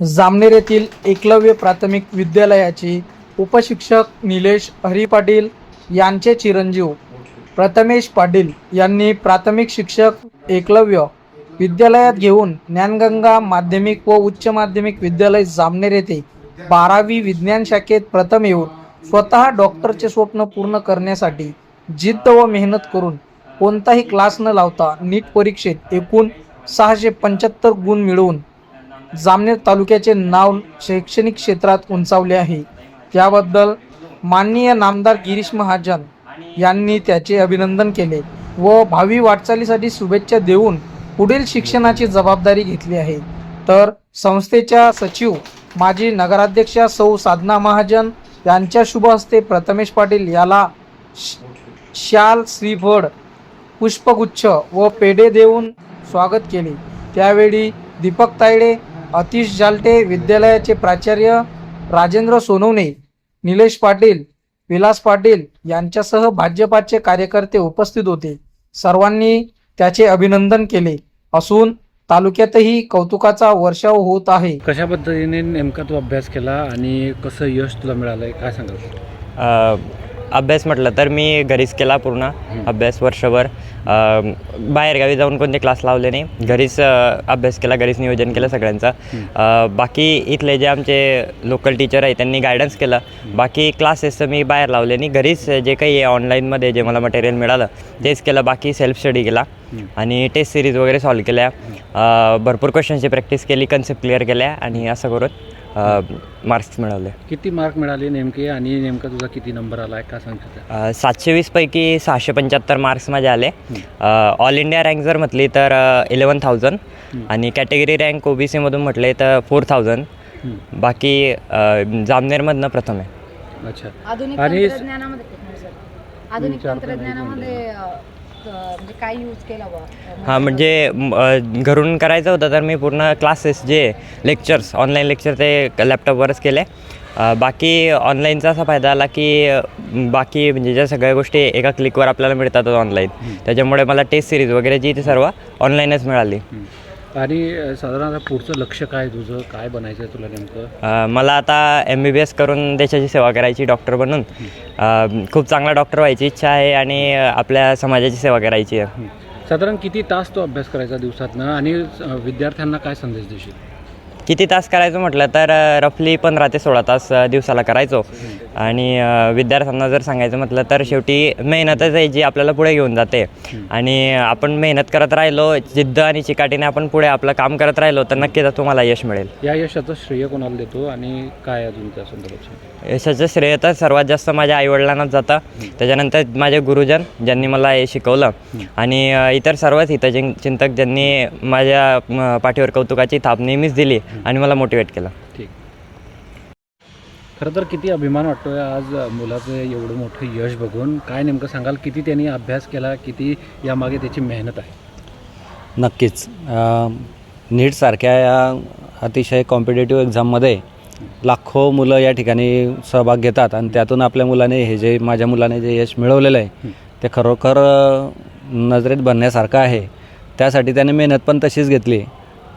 जामनेर येथील एकलव्य प्राथमिक विद्यालयाचे उपशिक्षक निलेश हरी पाटील यांचे चिरंजीव. प्रथमेश पाटील यांनी प्राथमिक शिक्षक एकलव्य विद्यालयात घेऊन ज्ञानगंगा माध्यमिक व उच्च माध्यमिक विद्यालय जामनेर येथे बारावी विज्ञान शाखेत प्रथम येऊन स्वतः डॉक्टरचे स्वप्न पूर्ण करण्यासाठी जिद्द व मेहनत करून कोणताही क्लास न लावता नीट परीक्षेत एकूण सहाशे पंच्याहत्तर गुण मिळवून जामनेर तालुक्याचे नाव शैक्षणिक क्षेत्रात उंचावले आहे. त्याबद्दल माननीय नामदार गिरीश महाजन यांनी त्याचे अभिनंदन केले व भावी वाटचालीसाठी शुभेच्छा देऊन पुढील शिक्षणाची जबाबदारी घेतली आहे. तर संस्थेच्या सचिव माजी नगराध्यक्षा सौ साधना महाजन यांच्या शुभ हस्ते प्रथमेश पाटील याला श- शाल श्रीफळ पुष्पगुच्छ व पेढे देऊन स्वागत केले. त्यावेळी दीपक तायडे अतिश जालटे विद्यालयाचे प्राचार्य राजेंद्र सोनवणे निलेश पाटील विलास पाटील यांच्यासह भाजपाचे कार्यकर्ते उपस्थित होते. सर्वांनी त्याचे अभिनंदन केले. असून तालुक्यातही कौतुकाचा वर्षाव होत आहे. कशा पद्धतीने नेमका तू अभ्यास केला आणि कसं यश तुला मिळालंय? काय सांगाल? अ, अभ्यास म्हटलं तर मी घरीच केला पूर्ण अभ्यास वर्षभर. बाहेरगावी जाऊन कोणते क्लास लावले नाही. घरीच अभ्यास केला घरीच नियोजन केलं सगळ्यांचं. बाकी इथले जे आमचे लोकल टीचर आहे त्यांनी गायडन्स केलं. बाकी क्लासेस तर मी बाहेर लावले नाही. घरीच जे काही आहे ऑनलाईनमध्ये जे मला मटेरियल मिळालं तेच केलं. बाकी सेल्फ स्टडी केला. आणि टेस्ट सिरीज वगैरे सॉल्व केल्या. भरपूर क्वेश्चनची प्रॅक्टिस केली कन्सेप्ट क्लिअर केल्या आणि असं करून मार्क्स मिळवले. किती मार्क मिळाले नेमके आणि नेमका तुझा किती नंबर आलाय? काय सांगतो अ, सातशे वीसपैकी सहाशे पंच्याहत्तर मार्क्स माझे आले. ऑल इंडिया रँक जर म्हटली तर इलेवन थाउजंड आणि कॅटेगरी रँक ओ बी सीमधून म्हटले तर फोर थाउजंड बाकी जामनेरमधनं प्रथम आहे. अच्छा. आधुनिक आणि- तंत्रज्ञानामध्ये. आधुनिक म्हणजे काय यूज केला बा हां म्हणजे म, अ, घरून करायचं होतं तर मी पूर्ण क्लासेस जे लेक्चर्स ऑनलाईन लेक्चर ते लॅपटॉपवरच केले. अ, बाकी ऑनलाईनचा असा फायदा आला की अ, बाकी म्हणजे ज्या सगळ्या गोष्टी एका क्लिकवर आपल्याला मिळतात ऑनलाईन त्याच्यामुळे मला टेस्ट सिरीज वगैरे जी ती सर्व ऑनलाईनच मिळाली. आणि साधारण पुढचं लक्ष काय तुझं? काय बनायचं आहे तुला नेमकं? मला आता एम बी बी एस करून देशाची सेवा करायची डॉक्टर बनून खूप चांगला डॉक्टर व्हायची इच्छा आहे आणि आपल्या समाजाची सेवा करायची आहे. साधारण किती तास तो अभ्यास करायचा दिवसातनं? आणि विद्यार्थ्यांना काय संदेश देशील? किती तास करायचं म्हटलं तर रफली पंधरा ते सोळा तास दिवसाला करायचो. आणि विद्यार्थ्यांना जर सांगायचं म्हटलं तर शेवटी मेहनतच आहे जी आपल्याला पुढे घेऊन जाते. आणि आपण मेहनत करत राहिलो जिद्द आणि चिकाटीने आपण पुढे आपलं काम करत राहिलो तर नक्कीच तुम्हाला यश मिळेल. या यशाचं श्रेय कोणाला देतो आणि काय अजून त्या संदर्भात यशाचं श्रेय तर सर्वात जास्त माझ्या आईवडिलांनाच जातं. त्याच्यानंतर माझे गुरुजन ज्यांनी मला हे शिकवलं. आणि इतर सर्वच हितचिं चिंतक ज्यांनी माझ्या पाठीवर कौतुकाची थाप नेहमीच दिली आणि मला मोटिवेट केलं. ठीक. खरं तर किती अभिमान वाटतोय आज मुलाचं एवढं मोठं यश बघून. काय नेमकं सांगाल? किती त्यांनी अभ्यास केला? किती यामागे त्याची मेहनत आहे? नक्कीच. नीटसारख्या या अतिशय कॉम्पिटेटिव्ह एक्झाममध्ये लाखो मुलं या ठिकाणी सहभाग घेतात आणि त्यातून आपल्या मुलाने हे जे माझ्या मुलाने जे यश मिळवलेलं आहे ते खरोखर नजरेत भरण्यासारखं आहे. त्यासाठी त्याने मेहनत पण तशीच घेतली.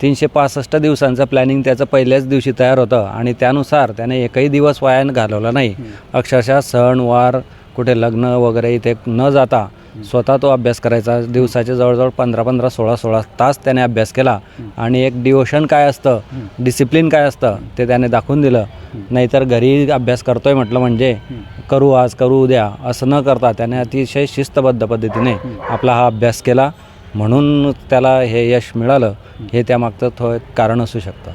तीनशे पासष्ट दिवसांचं प्लॅनिंग त्याचं पहिल्याच दिवशी तयार होतं आणि त्यानुसार त्याने एकही दिवस वाया घालवला नाही. अक्षरशः सण वार कुठे लग्न वगैरे इथे न जाता स्वतः तो अभ्यास करायचा. दिवसाचे जवळजवळ पंधरा पंधरा सोळा सोळा तास त्याने अभ्यास केला. आणि एक डिवोशन काय असतं? डिसिप्लिन काय असतं? ते त्याने दाखवून दिलं. नाहीतर घरी अभ्यास करतोय म्हटलं म्हणजे करू आज करू उद्या असं न करता त्याने अतिशय शिस्तबद्ध पद्धतीने आपला हा अभ्यास केला. म्हणून त्याला हे यश मिळालं हे त्यामागचं थो एक कारण असू शकतं.